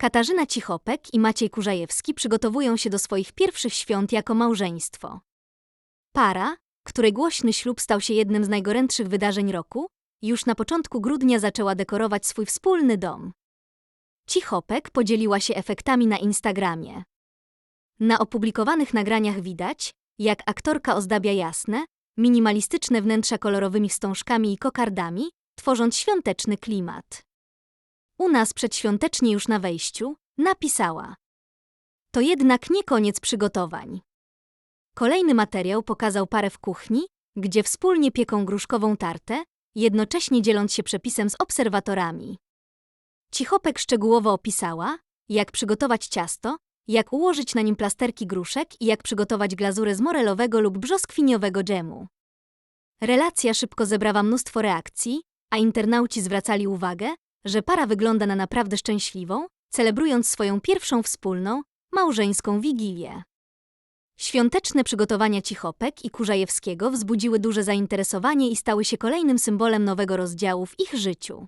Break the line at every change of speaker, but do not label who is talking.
Katarzyna Cichopek i Maciej Kurzajewski przygotowują się do swoich pierwszych świąt jako małżeństwo. Para, której głośny ślub stał się jednym z najgorętszych wydarzeń roku, już na początku grudnia zaczęła dekorować swój wspólny dom. Cichopek podzieliła się efektami na Instagramie. Na opublikowanych nagraniach widać, jak aktorka ozdabia jasne, minimalistyczne wnętrza kolorowymi wstążkami i kokardami, tworząc świąteczny klimat. U nas przedświątecznie już na wejściu napisała: To jednak nie koniec przygotowań. Kolejny materiał pokazał parę w kuchni, gdzie wspólnie pieką gruszkową tartę, jednocześnie dzieląc się przepisem z obserwatorami. Cichopek szczegółowo opisała, jak przygotować ciasto, jak ułożyć na nim plasterki gruszek i jak przygotować glazurę z morelowego lub brzoskwiniowego dżemu. Relacja szybko zebrała mnóstwo reakcji, a internauci zwracali uwagę, że para wygląda na naprawdę szczęśliwą, celebrując swoją pierwszą wspólną, małżeńską wigilię. Świąteczne przygotowania Cichopek i Kurzajewskiego wzbudziły duże zainteresowanie i stały się kolejnym symbolem nowego rozdziału w ich życiu.